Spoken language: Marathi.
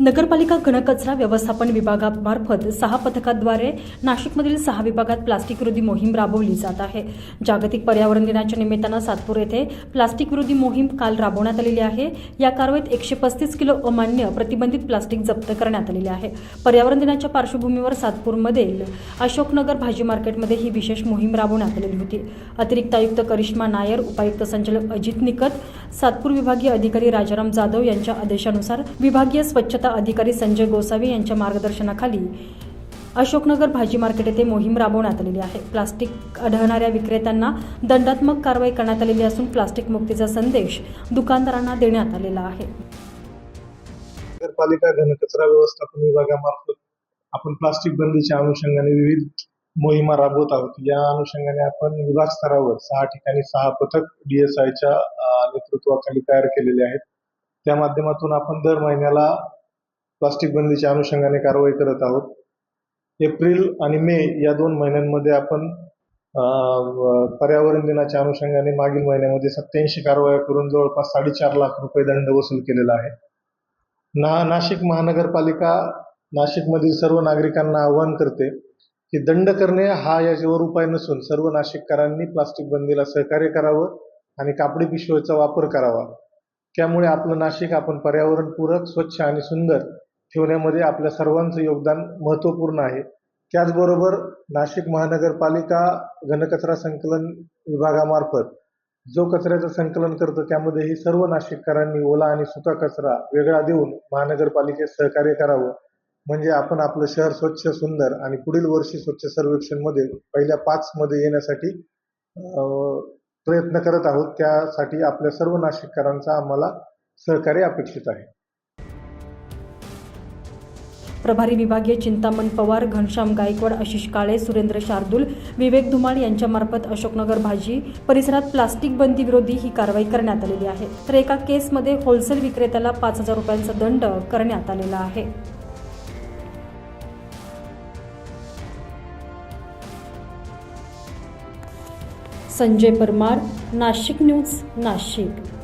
नगरपालिका घनकचरा व्यवस्थापन विभागामार्फत सहा पथकाद्वारे नाशिकमधील सहा विभागात प्लास्टिक विरोधी मोहीम राबवली जात आहे. जागतिक पर्यावरण दिनाच्या निमित्तानं सातपूर येथे प्लास्टिक विरोधी मोहीम काल राबवण्यात आलेली आहे. या कारवाईत एकशे पस्तीस किलो अमान्य प्रतिबंधित प्लास्टिक जप्त करण्यात आलेले आहे. पर्यावरण दिनाच्या पार्श्वभूमीवर सातपूरमधील अशोकनगर भाजी मार्केटमध्ये ही विशेष मोहीम राबवण्यात आलेली होती. अतिरिक्त आयुक्त करिश्मा नायर उपायुक्त संचालक अजित निकत सातपूर विभागीय अधिकारी राजाराम जाधव यांच्या आदेशानुसार विभागीय स्वच्छता अधिकारी संजय गोसावी यांच्या मार्गदर्शनाखाली अशोकनगर भाजी मार्केट येथे मोहीम राबवण्यात आलेली आहे. प्लास्टिक आढळणाऱ्या विक्रेत्यांना दंडात्मक कारवाई करण्यात आलेली असून प्लास्टिक मुक्तीचा संदेश दुकानदारांना देण्यात आलेला आहे. नगरपालिका घनकचरा व्यवस्थापन विभागामार्फत आपण प्लास्टिक बंदीच्या अनुषंगाने विविध मोहिमा राबवत आहोत. या अनुषंगाने आपण विभाग स्तरावर सहा ठिकाणी सहा पथक डीएसआयच्या नेतृत्वाखाली तयार केलेले आहेत. त्या माध्यमातून आपण दर महिन्याला प्लास्टिक बंदीच्या अनुषंगाने कारवाई करत आहोत. एप्रिल आणि मे या दोन महिन्यांमध्ये आपण पर्यावरण दिनाच्या अनुषंगाने मागील महिन्यामध्ये सत्याऐंशी कारवाया करून जवळपास साडेचार लाख रुपये दंड वसूल केलेला आहे. ना नाशिक महानगरपालिका नाशिकमधील सर्व नागरिकांना आवाहन करते की दंड करणे हा याच्यावर उपाय नसून सर्व नाशिककरांनी प्लास्टिक बंदीला सहकार्य करावं आणि कापडी पिशवीचा वापर करावा. त्यामुळे आपलं नाशिक आपण पर्यावरणपूरक स्वच्छ आणि सुंदर ठेवण्यामध्ये आपल्या सर्वांचं योगदान महत्त्वपूर्ण आहे. त्याचबरोबर नाशिक महानगरपालिका घनकचरा संकलन विभागामार्फत जो कचऱ्याचं संकलन करतो त्यामध्येही सर्व नाशिककरांनी ओला आणि सुका कचरा वेगळा देऊन महानगरपालिकेत सहकार्य करावं. म्हणजे आपण आपलं शहर स्वच्छ सुंदर आणि पुढील वर्षी स्वच्छ सर्वेक्षणमध्ये पहिल्या पाच मध्ये येण्यासाठी प्रयत्न करत आहोत. त्यासाठी आपल्या सर्व नाशिककरांचा आम्हाला सहकार्य अपेक्षित आहे. प्रभारी विभागीय चिंतामण पवार घनश्याम गायकवाड आशिष काळे सुरेंद्र शार्दूल विवेक धुमाळ यांच्यामार्फत अशोकनगर भाजी परिसरात प्लास्टिक बंदी विरोधी ही कारवाई करण्यात आलेली आहे. तर एका केसमध्ये होलसेल विक्रेत्याला पाच हजार रुपयांचा दंड करण्यात आलेला आहे. संजय परमार नाशिक न्यूज नाशिक.